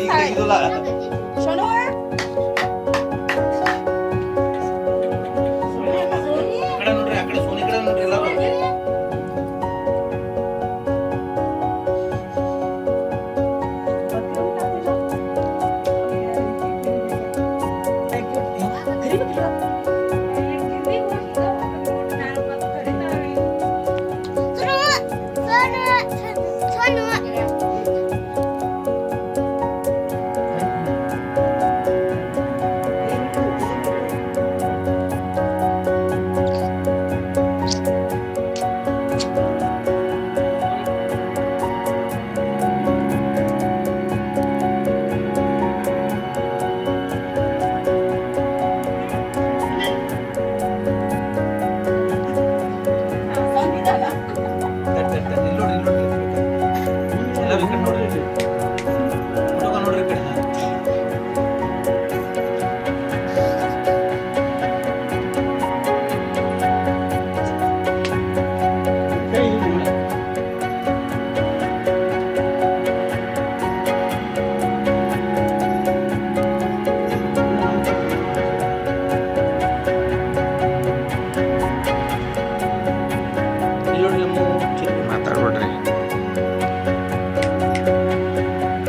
一个一个来。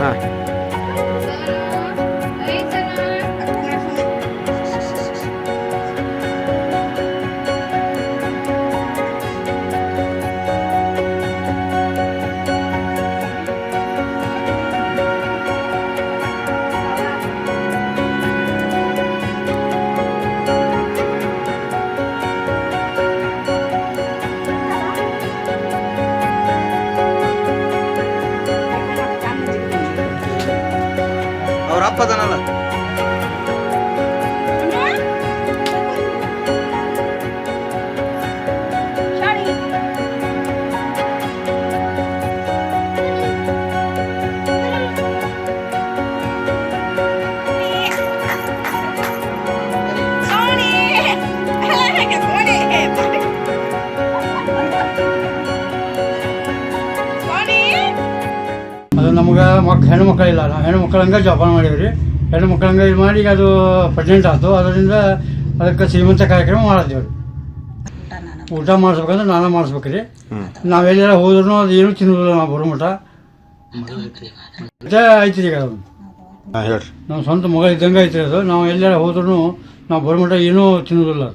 ha. அவர் அப்பா தானே ಮಕ್ ಹೆಣ್ಣು ಮಕ್ಕಳಿಲ್ಲ ನಾವು ಹೆಣ್ಣು ಮಕ್ಕಳಂಗೆ ಜೋಪಾನ ರೀ ಹೆಣ್ಣು ಮಕ್ಕಳಂಗೆ ಇದು ಮಾಡಿ ಅದು ಪ್ರೆಸೆಂಟ್ ಆಯ್ತು. ಅದರಿಂದ ಅದಕ್ಕೆ ಶ್ರೀಮಂತ ಕಾರ್ಯಕ್ರಮ ಮಾಡಿದೇವ್ರಿ ಊಟ ಮಾಡಿಸ್ಬೇಕಂದ್ರೆ ನಾನೇ ಮಾಡಿಸ್ಬೇಕ್ರಿ. ನಾವೆಲ್ಲ ಹೋದ್ರೂ ಅದು ಏನೂ ತಿನ್ನೋದಿಲ್ಲ ನಾವು ಬರೋ ಮಠ ಐತ್ರಿ ಈಗ ಅದು. ಹೇಳ್ರಿ. ನಮ್ಮ ಸ್ವಂತ ಮಗ ಇದ್ದಂಗೆ ಐತ್ರಿ ಅದು. ನಾವು ಎಲ್ಲಾರ ಹೋದ್ರೂ ನಾವು ಬರೋ ಮಠ ಏನೂ ತಿನ್ನೋದಿಲ್ಲ.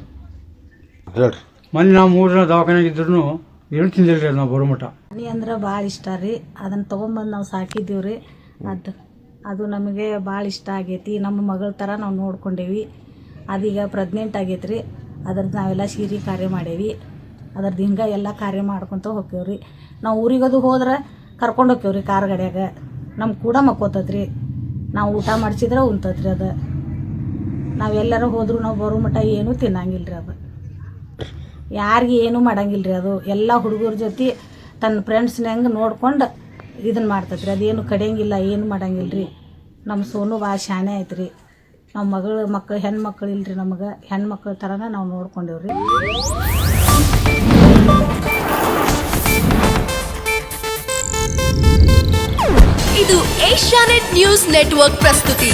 ಅದು ಹೇಳ್ರಿ. ಮೊನ್ನೆ ನಾವು ಮೂರು ದಿನ ದವಾಖಾನೆಗೆ ಇದ್ರೂ ಏನೂ ತಿಂದಿಲ್ಲ ರೀ ನಾವು ಪ್ರಾಣಿ ಅಂದ್ರೆ ಭಾಳ ಇಷ್ಟ ರೀ. ಅದನ್ನು ತೊಗೊಂಬಂದು ನಾವು ಸಾಕಿದ್ದೀವಿ ರೀ ಅದು ಅದು ನಮಗೆ ಭಾಳ ಇಷ್ಟ ಆಗೈತಿ. ನಮ್ಮ ಮಗಳ ಥರ ನಾವು ನೋಡ್ಕೊಂಡೇವಿ. ಅದೀಗ ಪ್ರೆಗ್ನೆಂಟ್ ಆಗೈತೆ ರೀ ಅದ್ರದ್ದು ನಾವೆಲ್ಲ ಸೀರೆ ಕಾರ್ಯ ಮಾಡೇವಿ. ಅದ್ರದ್ದು ಹಿಂಗೆ ಎಲ್ಲ ಕಾರ್ಯ ಮಾಡ್ಕೊತ ಹೋಗ್ತೇವ್ರಿ ನಾವು ಊರಿಗದು ಹೋದ್ರೆ ಕರ್ಕೊಂಡು ಹೋಗ್ತೇವ್ರಿ ಕಾರ್ ಗಡಿಯಾಗ. ನಮ್ಮ ಕೂಡ ಮಕ್ಕೋತದ್ರಿ ನಾವು ಊಟ ಮಾಡಿಸಿದ್ರೆ ರೀ ಅದು. ನಾವು ಎಲ್ಲರೂ ಹೋದ್ರು ನಾವು ಬರೋ ಮಟ ಏನೂ ತಿನ್ನಂಗಿಲ್ಲ ರೀ ಅದು. ಯಾರಿಗೆ ಏನೂ ಮಾಡಂಗಿಲ್ಲ ರೀ ಅದು. ಎಲ್ಲ ಹುಡುಗರ ಜೊತೆ ತನ್ನ ಫ್ರೆಂಡ್ಸ್ನ ಹೆಂಗೆ ನೋಡ್ಕೊಂಡು ಇದನ್ನು ಮಾಡ್ತೈತ್ರಿ ಅದೇನು ಕಡಿಯಂಗಿಲ್ಲ, ಏನು ಮಾಡಂಗಿಲ್ಲ ರೀ ನಮ್ಮ ಸೋನು ಭಾಳ ಶಾಣೆ ಐತ್ರಿ. ನಮ್ಮ ಮಗಳು ಮಕ್ಕಳು ಹೆಣ್ಮಕ್ಳು ಇಲ್ರಿ ನಮಗೆ. ಹೆಣ್ಮಕ್ಳ ಥರನ ನಾವು ನೋಡ್ಕೊಂಡೇವ್ರಿ. ಇದು ಏಷ್ಯಾನೆಟ್ ನ್ಯೂಸ್ ನೆಟ್ವರ್ಕ್ ಪ್ರಸ್ತುತಿ.